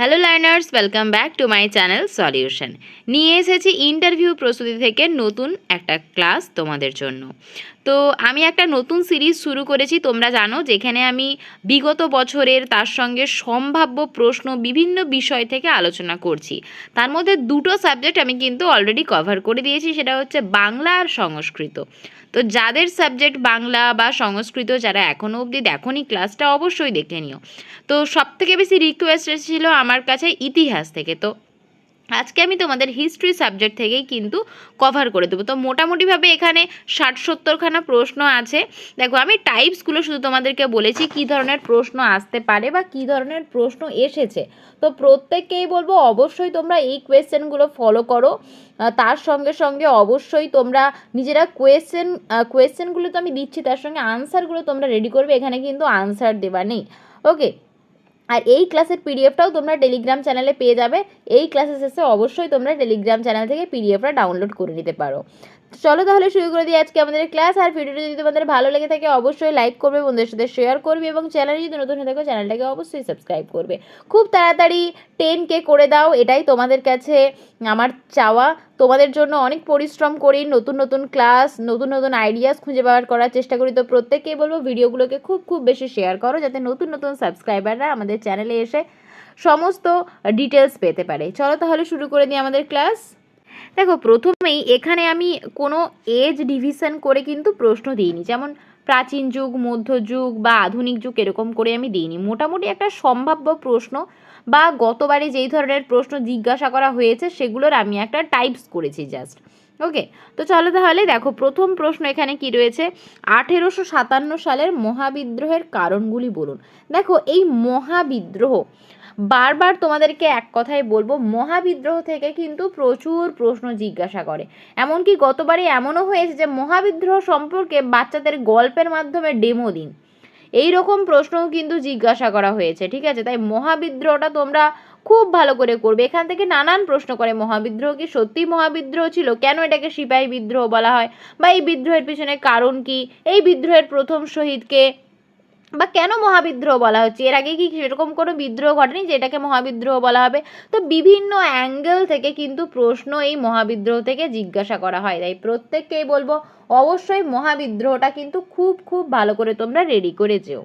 Hello learners welcome back to my channel solution নিয়ে এসেছি interview প্রস্তুতি থেকে নতুন একটা ক্লাস তোমাদের জন্য। তো আমি একটা নতুন সিরিজ শুরু করেছি, তোমরা জানো, যেখানে আমি বিগত বছরের তার সঙ্গে সম্ভাব্য প্রশ্ন বিভিন্ন বিষয় থেকে আলোচনা করছি। তার মধ্যে দুটো সাবজেক্ট আমি কিন্তু অলরেডি কভার করে দিয়েছি, সেটা হচ্ছে বাংলা আর সংস্কৃত। তো যাদের সাবজেক্ট বাংলা বা সংস্কৃত যারা এখনও অবধি দেখোনি ক্লাসটা অবশ্যই দেখে নিও। তো সব থেকে বেশি রিকোয়েস্ট এসেছিল আমার কাছে ইতিহাস থেকে। তো আজকে আমি তোমাদের হিস্ট্রি সাবজেক্ট থেকেই কিন্তু কভার করে দেবো। তো মোটামুটিভাবে এখানে ষাট সত্তরখানা প্রশ্ন আছে। দেখো, আমি টাইপসগুলো শুধু তোমাদেরকে বলেছি, কী ধরনের প্রশ্ন আসতে পারে বা কী ধরনের প্রশ্ন এসেছে। তো প্রত্যেককেই বলব, অবশ্যই তোমরা এই কোয়েশ্চেনগুলো ফলো করো। তার সঙ্গে সঙ্গে অবশ্যই তোমরা নিজেরা কোয়েশ্চেন কোয়েশ্চেনগুলো তো আমি দিচ্ছি, তার সঙ্গে আনসারগুলো তোমরা রেডি করবে। এখানে কিন্তু আনসার দেওয়া নেই। ওকে আর এই ক্লাসের পিডিএফটাও তোমরা টেলিগ্রাম চ্যানেলে পেয়ে যাবে। এই ক্লাসে শেষে অবশ্যই তোমরা টেলিগ্রাম চ্যানেল থেকে পিডিএফটা ডাউনলোড করে নিতে পারো। চলো তাহলে শুরু করে দিই আজকে আমাদের ক্লাস আর ভিডিওটা যদি তোমাদের ভালো লেগে থাকে, অবশ্যই লাইক করবে, বন্ধুদের সাথে শেয়ার করবে এবং চ্যানেলে যদি নতুন হয়ে থাকো চ্যানেলটাকে অবশ্যই সাবস্ক্রাইব করবে। খুব তাড়াতাড়ি টেন কে করে দাও, এটাই তোমাদের কাছে আমার চাওয়া। তোমাদের জন্য অনেক পরিশ্রম করি, নতুন নতুন ক্লাস নতুন নতুন আইডিয়াস খুঁজে বার করার চেষ্টা করি। তো প্রত্যেককেই বলব ভিডিওগুলোকে খুব খুব বেশি শেয়ার করো, যাতে নতুন নতুন সাবস্ক্রাইবাররা আমাদের চ্যানেলে এসে সমস্ত ডিটেলস পেতে পারে। চলো তাহলে শুরু করে দিই আমাদের ক্লাস দেখো, প্রথমেই এখানে আমি কোনো এজ ডিভিশন করে কিন্তু প্রশ্ন দিইনি। যেমন প্রাচীন যুগ মধ্যযুগ বা আধুনিক যুগ এরকম করে আমি দিইনি। মোটামুটি একটা সম্ভাব্য প্রশ্ন বা গতবারে যেই ধরনের প্রশ্ন জিজ্ঞাসা করা হয়েছে সেগুলোর আমি একটা টাইপস করেছি জাস্ট ওকে তো চলো তাহলে দেখো, প্রথম প্রশ্ন এখানে কি রয়েছে? আঠেরোশো সাতান্ন সালের মহাবিদ্রোহের কারণগুলি বলুন। দেখো, এই মহাবিদ্রোহ বারবার তোমাদেরকে এক কথাই বলব, মহাবিদ্রোহ থেকে কিন্তু প্রচুর প্রশ্ন জিজ্ঞাসা করে। এমনকি গতবারে এমনও হয়েছে যে, মহাবিদ্রোহ সম্পর্কে বাচ্চাদের গল্পের মাধ্যমে ডেমো দিন। এই রকম প্রশ্নও কিন্তু জিজ্ঞাসা করা হয়েছে, ঠিক আছে? তাই মহাবিদ্রোহটা তোমরা খুব ভালো করে করবে। এখান থেকে নানান প্রশ্ন করে, মহাবিদ্রোহ কি সত্যি মহাবিদ্রোহ ছিল? কেন এটাকে সিপাহী বিদ্রোহ বলা হয়? বা এই বিদ্রোহের পিছনে কারণ কি? এই বিদ্রোহের প্রথম শহীদকে বা কেন মহাবিদ্রোহ বলা হচ্ছে? এর আগে কি সেরকম কোনো বিদ্রোহ ঘটেনি যে এটাকে মহাবিদ্রোহ বলা হবে? তো বিভিন্ন অ্যাঙ্গেল থেকে কিন্তু প্রশ্ন এই মহাবিদ্রোহ থেকে জিজ্ঞাসা করা হয়। তাই প্রত্যেককেই বলব, অবশ্যই মহাবিদ্রোহটা কিন্তু খুব খুব ভালো করে তোমরা রেডি করে যেও।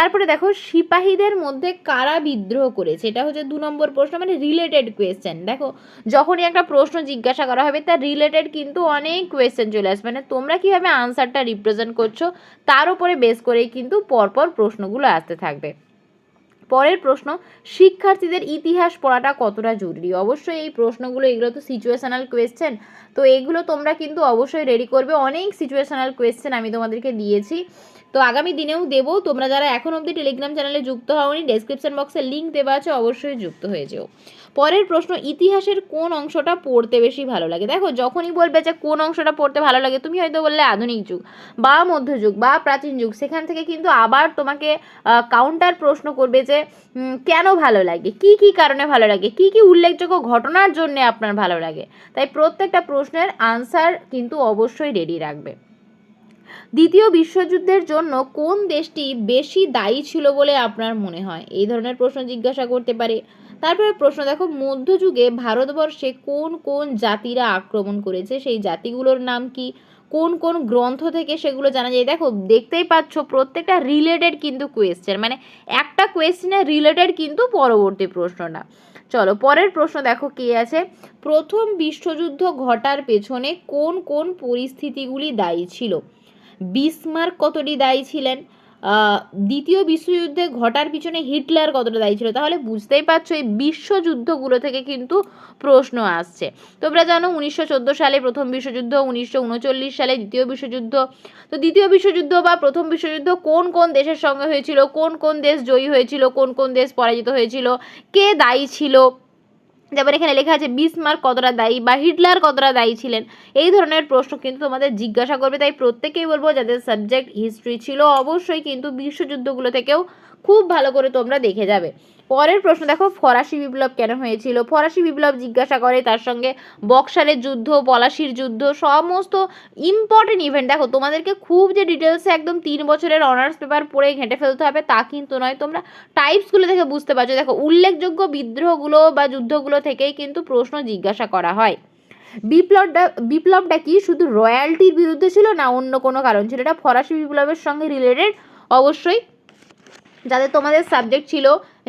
তারপরে দেখো, সিপাহীদের মধ্যে কারা বিদ্রোহ করেছে? এটা হচ্ছে দু নম্বর প্রশ্ন মানে রিলেটেড কোয়েশ্চেন দেখো, যখনই একটা প্রশ্ন জিজ্ঞাসা করা হবে, তার রিলেটেড কিন্তু অনেক কোয়েশ্চেন চলে আসবে। মানে তোমরা কীভাবে আনসারটা রিপ্রেজেন্ট করছ, তার উপরে বেস করেই কিন্তু পরপর প্রশ্নগুলো আসতে থাকবে। পরের প্রশ্ন, শিক্ষার্থীদের ইতিহাস পড়াটা কতটা জরুরি? অবশ্যই এই প্রশ্নগুলো, এগুলো তো সিচুয়েশনাল কোয়েশ্চেন তো এগুলো তোমরা কিন্তু অবশ্যই রেডি করবে। অনেক সিচুয়েশনাল কোয়েশ্চেন আমি তোমাদেরকে দিয়েছি। তো আগামী দিনেও দেবো। তোমরা যারা এখন অবধি টেলিগ্রাম চ্যানেলে যুক্ত হওনি ডেসক্রিপশন বক্সে লিঙ্ক দেওয়া আছে, অবশ্যই যুক্ত হয়ে যেও। পরের প্রশ্ন, ইতিহাসের কোন অংশটা পড়তে বেশি ভালো লাগে? দেখো, যখনই বলবে যে কোন অংশটা পড়তে ভালো লাগে, তুমি হয়তো বললে আধুনিক যুগ বা মধ্যযুগ বা প্রাচীন যুগ। সেখান থেকে কিন্তু আবার তোমাকে কাউন্টার প্রশ্ন করবে যে কেন ভালো লাগে? কি কি কারণে ভালো লাগে? কি কি উল্লেখযোগ্য ঘটনার জন্য আপনার ভালো লাগে? তাই প্রত্যেকটা প্রশ্নের আনসার কিন্তু অবশ্যই রেডি রাখবে। দ্বিতীয় বিশ্বযুদ্ধের জন্য কোন দেশটি বেশি দায়ী ছিল বলে আপনার মনে হয়? এই ধরনের প্রশ্ন জিজ্ঞাসা করতে পারে। তারপরে প্রশ্ন, দেখো, মধ্যযুগে ভারতবর্ষে কোন কোন জাতিরা আক্রমণ করেছে? সেই জাতিগুলোর নাম কি? কোন কোন গ্রন্থ থেকে সেগুলো জানা যায়? দেখো, দেখতেই পাচ্ছ, প্রত্যেকটা রিলেটেড কিন্তু কোয়েশ্চেন মানে একটা কোয়েশ্চেনের রিলেটেড কিন্তু পরবর্তী প্রশ্নটা। চলো, পরের প্রশ্ন, দেখো, কি আছে? প্রথম বিশ্বযুদ্ধ ঘটার পেছনে কোন কোন পরিস্থিতিগুলি দায়ী ছিল? বিসমার্ক কতটি দায়ী ছিলেন? দ্বিতীয় বিশ্বযুদ্ধে ঘটার পিছনে হিটলার কতটা দায়ী ছিল? তাহলে বুঝতেই পারছ, এই বিশ্বযুদ্ধগুলো থেকে কিন্তু প্রশ্ন আসছে। তোমরা জানো, উনিশশো চোদ্দ সালে প্রথম বিশ্বযুদ্ধ, উনিশশো উনচল্লিশ সালে দ্বিতীয় বিশ্বযুদ্ধ। তো দ্বিতীয় বিশ্বযুদ্ধ বা প্রথম বিশ্বযুদ্ধ কোন কোন দেশের সঙ্গে হয়েছিল? কোন কোন দেশ জয়ী হয়েছিল? কোন কোন দেশ পরাজিত হয়েছিল? কে দায়ী ছিল? যেমন এখানে লেখা আছে, বিসমার কতটা দায়ী বা হিটলার কতটা দায়ী ছিলেন? এই ধরনের প্রশ্ন কিন্তু তোমাদের জিজ্ঞাসা করবে। তাই প্রত্যেকেই বলব, যাদের সাবজেক্ট হিস্ট্রি ছিল, অবশ্যই কিন্তু বিশ্বযুদ্ধগুলো থেকেও খুব ভালো করে তোমরা দেখে যাবে। পরের প্রশ্ন, দেখো ফরাসি বিপ্লব কেন হয়েছিল? ফরাসি বিপ্লব জিজ্ঞাসা করে তার সঙ্গে বক্সারের যুদ্ধ, পলাশির যুদ্ধ, সমস্ত ইম্পর্টেন্ট ইভেন্ট দেখো, তোমাদেরকে খুব যে ডিটেলসে একদম তিন বছরের অনার্স পেপার পড়ে ঘেঁটে ফেলতে হবে তা কিন্তু নয়। তোমরা টাইপসগুলো থেকে বুঝতে পারছ। দেখো, উল্লেখযোগ্য বিদ্রোহগুলো বা যুদ্ধগুলো থেকেই কিন্তু প্রশ্ন জিজ্ঞাসা করা হয়। বিপ্লবটা বিপ্লবটা কি? শুধু রয়্যালটির বিরুদ্ধে ছিল না অন্য কোনো কারণ ছিল? এটা ফরাসি বিপ্লবের সঙ্গে রিলেটেড অবশ্যই যাদের তোমাদের সাবজেক্ট ছিল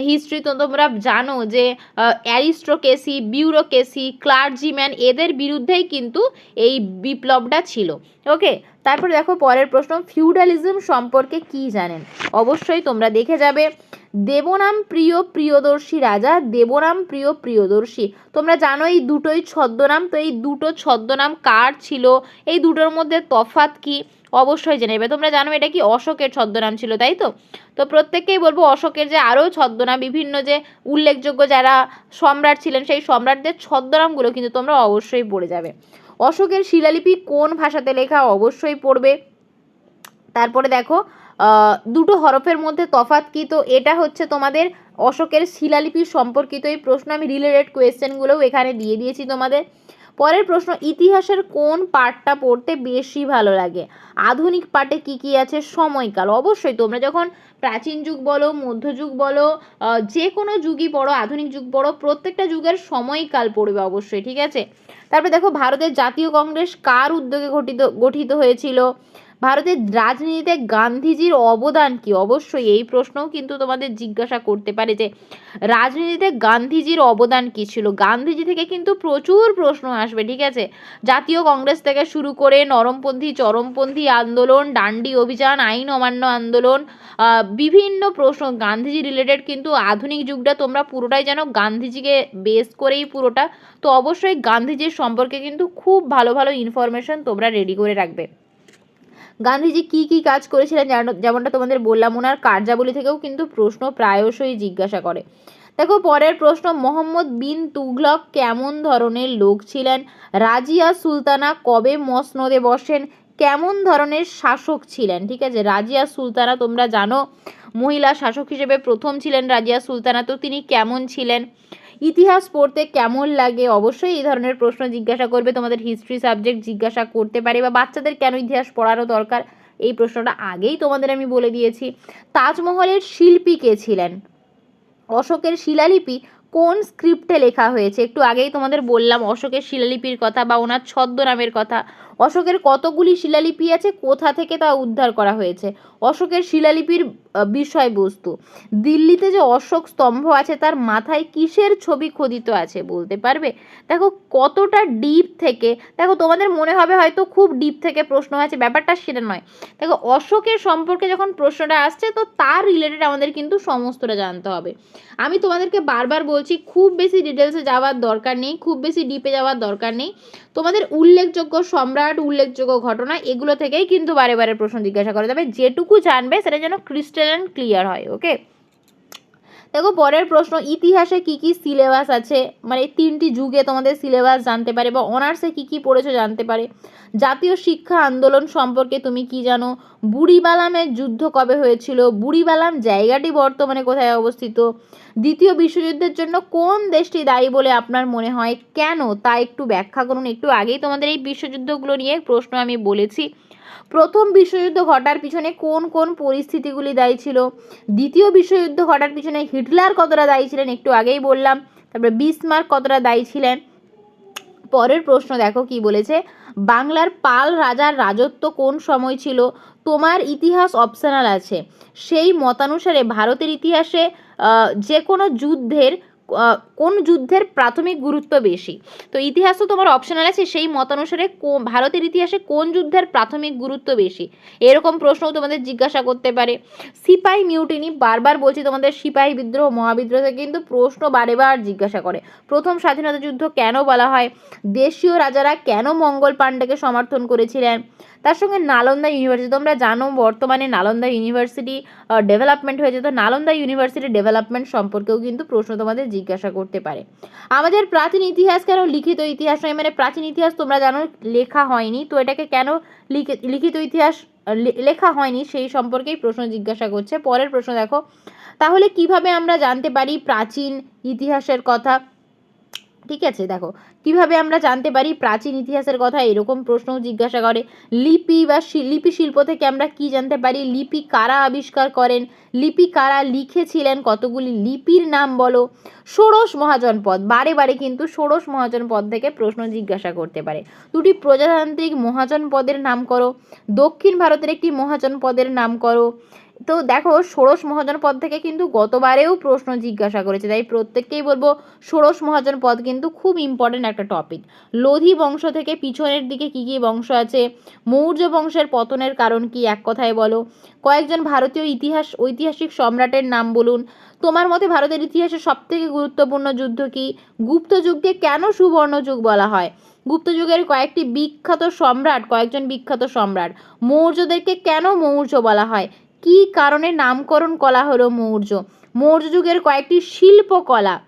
হিস্ট্রি তো তোমরা জানো যে অ্যারিস্ট্রোকেসি বিউরোকেসি ক্লার্জিম্যান এদের বিরুদ্ধেই কিন্তু এই বিপ্লবটা ছিল। ওকে তারপরে দেখো পরের প্রশ্ন ফিউডালিজম সম্পর্কে কি জানেন? অবশ্যই তোমরা দেখে যাবে। দেবনাম প্রিয় প্রিয়দর্শী রাজা, দেবনাম প্রিয় প্রিয়দর্শী। তোমরা জানো এই দুটোই ছদ্মনাম, তো এই দুটো ছদ্মনাম কার ছিল? এই দুটোর মধ্যে তফাৎ কি? অবশ্যই জেনে নেবে তোমরা জানো এটা কি? অশোকের ছদ্মনাম ছিল, তাই তো? তো প্রত্যেককেই বলব অশোকের যে আরও ছদ্মনাম, বিভিন্ন যে উল্লেখযোগ্য যারা সম্রাট ছিলেন, সেই সম্রাটদের ছদ্মনামগুলো কিন্তু তোমরা অবশ্যই পড়ে যাবে। অশোকের শিলালিপি কোন ভাষাতে লেখা অবশ্যই পড়বে। তারপরে দেখো দুটো হরফের মধ্যে তফাৎ কি? তো এটা হচ্ছে তোমাদের অশোকের শিলালিপি সম্পর্কিত এই প্রশ্ন। আমি রিলেটেড কোয়েশ্চেনগুলোও এখানে দিয়ে দিয়েছি তোমাদের। পরের প্রশ্ন, ইতিহাসের কোন পাঠটা পড়তে বেশি ভালো লাগে? আধুনিক পাঠে কি কি আছে? সময়কাল। অবশ্যই তোমরা যখন প্রাচীন যুগ বলো মধ্যযুগ বলো যে কোনো যুগই পড়ো, আধুনিক যুগ পড়ো, প্রত্যেকটা যুগের সময়কাল পড়বে অবশ্যই, ঠিক আছে? তারপরে দেখো, ভারতের জাতীয় কংগ্রেস কার উদ্যোগে গঠিত গঠিত হয়েছিল? ভারতের রাজনীতিতে গান্ধীজির অবদান কি? অবশ্যই এই প্রশ্নও কিন্তু তোমাদের জিজ্ঞাসা করতে পারে যে, রাজনীতিতে গান্ধীজির অবদান কি ছিল? গান্ধীজি থেকে কিন্তু প্রচুর প্রশ্ন আসবে, ঠিক আছে? জাতীয় কংগ্রেস থেকে শুরু করে নরমপন্থী, চরমপন্থী আন্দোলন, ডান্ডি অভিযান, আইন অমান্য আন্দোলন বিভিন্ন প্রশ্ন গান্ধীজি রিলেটেড কিন্তু আধুনিক যুগটা তোমরা পুরোটাই যেন গান্ধীজিকে বেস করেই পুরোটা। তো অবশ্যই গান্ধীজির সম্পর্কে কিন্তু খুব ভালো ভালো ইনফরমেশন তোমরা রেডি করে রাখবে। গান্ধীজি কি কি কাজ করেছিলেন যেমনটা তোমাদের বললাম, ওনার কার্যাবলী থেকেও কিন্তু প্রশ্ন প্রায়শই জিজ্ঞাসা করে। দেখো, পরের প্রশ্ন, মোহাম্মদ বিন তুগলক কেমন ধরনের লোক ছিলেন? রাজিয়া সুলতানা কবে মসনদে বসেন? কেমন ধরনের শাসক ছিলেন? ঠিক আছে, রাজিয়া সুলতানা তোমরা জানো, মহিলা শাসক হিসেবে প্রথম ছিলেন রাজিয়া সুলতানা, তো তিনি কেমন ছিলেন? ইতিহাস পড়তে কেমন লাগে? অবশ্যই এই ধরনের প্রশ্ন জিজ্ঞাসা করবে, তোমাদের হিস্ট্রি সাবজেক্ট জিজ্ঞাসা করতে পারে বা বাচ্চাদের কেন ইতিহাস পড়ানো দরকার? এই প্রশ্নটা আগেই তোমাদের আমি বলে দিয়েছি। তাজমহলের শিল্পী কে ছিলেন? অশোকের শিলালিপি কোন স্ক্রিপ্টে লেখা হয়েছে? একটু আগেই তোমাদের বললাম অশোকের শিলালিপির কথা বা ওনার ছদ্মনামের কথা। অশোকের কতগুলি শিলালিপি আছে, কোথা থেকে তা উদ্ধার করা হয়েছে? অশোকের শিলালিপির বিষয়বস্তু। দিল্লিতে যে অশোক স্তম্ভ আছে, তার মাথায় কিসের ছবি খোদিত আছে বলতে পারবে? দেখো কতটা ডিপ থেকে, দেখো তোমাদের মনে হবে হয়তো খুব ডিপ থেকে প্রশ্ন আছে, ব্যাপারটা সেটা নয়। দেখো অশোকের সম্পর্কে যখন প্রশ্নটা আসছে, তো তার রিলেটেড আমাদের কিন্তু সমস্তটা জানতে হবে। আমি তোমাদেরকে বারবার বলছি, খুব বেশি ডিটেলসে যাওয়ার দরকার নেই, খুব বেশি ডিপে যাওয়ার দরকার নেই। তোমাদের উল্লেখযোগ্য সম্রাট উল্লেখযোগ্য ঘটনা, এগুলো থেকেই কিন্তু বারে বারে প্রশ্ন জিজ্ঞাসা করে। তবে যেটুকু জানবে, সেটা যেন ক্রিস্টাল ক্লিয়ার হয় ওকে দেখো, পরের প্রশ্ন, ইতিহাসে কি কি সিলেবাস আছে? মানে তিনটি যুগে তোমাদের সিলেবাস জানতে পারে বা অনার্সে কি কি পড়েছো জানতে পারে। জাতীয় শিক্ষা আন্দোলন সম্পর্কে তুমি কি জানো? বুড়িবালামের যুদ্ধ কবে হয়েছিল? বুড়িবালাম জায়গাটি বর্তমানে কোথায় অবস্থিত? দ্বিতীয় বিশ্বযুদ্ধের জন্য কোন দেশটি দায়ী বলে আপনার মনে হয়? কেন? তা একটু ব্যাখ্যা করুন। একটু আগেই তোমাদের এই বিশ্বযুদ্ধগুলো নিয়ে প্রশ্ন আমি বলেছি। প্রথম বিশ্বযুদ্ধ ঘটার পিছনে কোন কোন পরিস্থিতিগুলি দায়ী ছিল? দ্বিতীয় বিশ্বযুদ্ধ ঘটার পিছনে হিটলার কতটা দায়ী ছিলেন? একটু আগেই বললাম। তারপরে বিসমার্ক কতটা দায়ী ছিলেন? পরের প্রশ্ন দেখো কি বলেছে? বাংলার পাল রাজার রাজত্ব কোন সময় ছিল? তোমার ইতিহাস অপশনাল আছে। সেই মতানুসারে ভারতের ইতিহাসে যে কোনো যুদ্ধের কোন যুদ্ধের প্রাথমিক গুরুত্ব বেশি? তো ইতিহাস তো তোমার অপশনাল আছে, সেই মতানুসারে ভারতের ইতিহাসে কোন যুদ্ধের প্রাথমিক গুরুত্ব বেশি? এরকম প্রশ্নও তোমাদের জিজ্ঞাসা করতে পারে। সিপাহি মিউটিনি বারবার বলছি তোমাদের সিপাহী বিদ্রোহ, মহাবিদ্রোহ থেকে কিন্তু প্রশ্ন বারে বার জিজ্ঞাসা করে। প্রথম স্বাধীনতা যুদ্ধ কেন বলা হয়? দেশীয় রাজারা কেন মঙ্গল পাণ্ডেকে সমর্থন করেছিলেন? তার সঙ্গে নালন্দা ইউনিভার্সিটি, তোমরা জানো বর্তমানে নালন্দা ইউনিভার্সিটি ডেভেলপমেন্ট হয়েছে। তো নালন্দা ইউনিভার্সিটি ডেভেলপমেন্ট সম্পর্কেও কিন্তু প্রশ্ন তোমাদের জিজ্ঞাসা করতে পারে। আমাদের প্রাচীন ইতিহাস কেন লিখিত ইতিহাস নয়? মানে প্রাচীন ইতিহাস তোমরা জানো লেখা হয়নি, তো এটাকে কেন লিখি- লিখিত ইতিহাস লেখা হয়নি সেই সম্পর্কেই প্রশ্ন জিজ্ঞাসা করছে। পরের প্রশ্ন দেখো, তাহলে কীভাবে আমরা জানতে পারি প্রাচীন ইতিহাসের কথা? ঠিক আছে, দেখো। কীভাবে আমরা জানতে পারি প্রাচীন ইতিহাসের কথা? এরকম প্রশ্নও জিজ্ঞাসা করে। লিপি বা লিপি শিল্প থেকে আমরা কি জানতে পারি? লিপি কারা আবিষ্কার করেন? লিপি কারা লিখেছিলেন? কতগুলি লিপির নাম বলো? ষোড়শ মহাজনপদ বারে বারে কিন্তু ষোড়শ মহাজনপদ থেকে প্রশ্ন জিজ্ঞাসা করতে পারে। দুটি প্রজাতান্ত্রিক মহাজনপদের নাম করো। দক্ষিণ ভারতের একটি মহাজনপদের নাম করো। তো দেখো, ষোড়শ মহাজন পদ থেকে কিন্তু গতবারেও প্রশ্ন জিজ্ঞাসা করেছে। তাই প্রত্যেককেই বলব, ষোড়শ মহাজন পদ কিন্তু খুব ইম্পর্টেন্ট একটা টপিক লোধি বংশ থেকে পিছনের দিকে কী কী বংশ আছে? মৌর্য বংশের পতনের কারণ কি? এক কথায় বলো। কয়েকজন ভারতীয় ইতিহাস, ঐতিহাসিক সম্রাটের নাম বলুন। তোমার মতে ভারতের ইতিহাসে সবথেকে গুরুত্বপূর্ণ যুদ্ধ কি? গুপ্ত যুগকে কেন সুবর্ণ যুগ বলা হয়? গুপ্ত যুগের কয়েকটি বিখ্যাত সম্রাট, কয়েকজন বিখ্যাত সম্রাট। মৌর্যদেরকে কেন মৌর্য বলা হয়? কী কারণে নামকরণ করা হলো মৌর্য? মৌর্য যুগের কয়েকটি শিল্পকলা।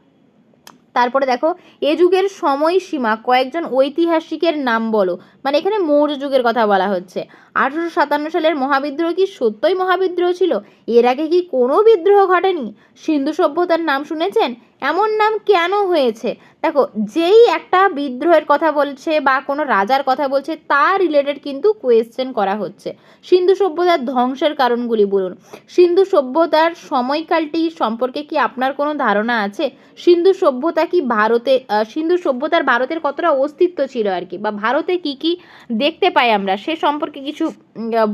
তারপরে দেখো, এ যুগের সময়সীমা, কয়েকজন ঐতিহাসিকের নাম বলো। মানে এখানে মৌর্য যুগের কথা বলা হচ্ছে। আঠেরোশো সাতান্ন সালের মহাবিদ্রোহ কি সত্যই মহাবিদ্রোহ ছিল? এর আগে কি কোনো বিদ্রোহ ঘটেনি? সিন্ধু সভ্যতার নাম শুনেছেন? এমন নাম কেন হয়েছে? দেখো, যেই একটা বিদ্রোহের কথা বলছে বা কোনো রাজার কথা বলছে তার রিলেটেড কিন্তু কোয়েশ্চেন করা হচ্ছে। সিন্ধু সভ্যতার ধ্বংসের কারণগুলি বলুন। সিন্ধু সভ্যতার সময়কালটি সম্পর্কে কি আপনার কোনো ধারণা আছে? সিন্ধু সভ্যতা কি ভারতে সিন্ধু সভ্যতার ভারতের কতটা অস্তিত্ব ছিল আর কি? বা ভারতে কি কি দেখতে পাই আমরা? সে সম্পর্কে কিছু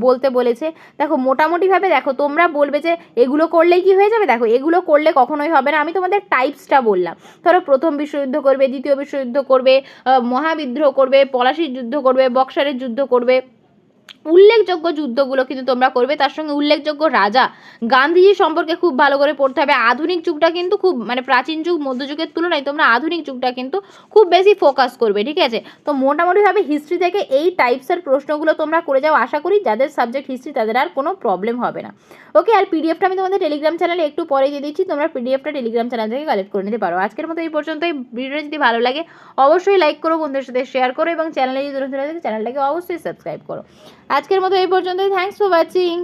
বলতে বলেছে। দেখো, মোটামুটিভাবে দেখো, তোমরা বলবে যে এগুলো করলেই কি হয়ে যাবে? দেখো, এগুলো করলে কখনোই হবে না। আমি তোমাদের টাইপসটা বললাম। ধরো প্রথম বিশ্বযুদ্ধ করবে, দ্বিতীয় বিশ্বযুদ্ধ করবে মহাবিদ্রোহ করবে, পলাশির যুদ্ধ করবে, বক্সারের যুদ্ধ করবে। উল্লেখযোগ্য যুদ্ধগুলো কিন্তু তোমরা করবে। তার সঙ্গে উল্লেখযোগ্য রাজা। গান্ধীজি সম্পর্কে খুব ভালো করে পড়তে হবে। আধুনিক যুগটা কিন্তু খুব মানে প্রাচীন যুগ, মধ্যযুগের তুলনায় তোমরা আধুনিক যুগটা কিন্তু খুব বেশি ফোকাস করবে, ঠিক আছে? তো মোটামুটিভাবে হিস্ট্রি থেকে এই টাইপসের প্রশ্নগুলো তোমরা করে যাও আশা করি, যাদের সাবজেক্ট হিস্ট্রি তাদের আর কোনো প্রবলেম হবে না। ওকে আর পিডিএফটা আমি তোমাদের টেলিগ্রাম চ্যানেলে একটু পরে দিয়ে দিচ্ছি। তোমরা পিডিএফটা টেলিগ্রাম চ্যানেল থেকে কালেক্ট করে নিতে পারো। আজকের মতো এই পর্যন্তই। ভিডিওটা যদি ভালো লাগে, অবশ্যই লাইক করো, বন্ধুদের সাথে শেয়ার করো এবং চ্যানেলে যদি নতুন থাকে চ্যানেলটাকে অবশ্যই সাবস্ক্রাইব করো। আজকের মতো এই পর্যন্তই। Thanks for watching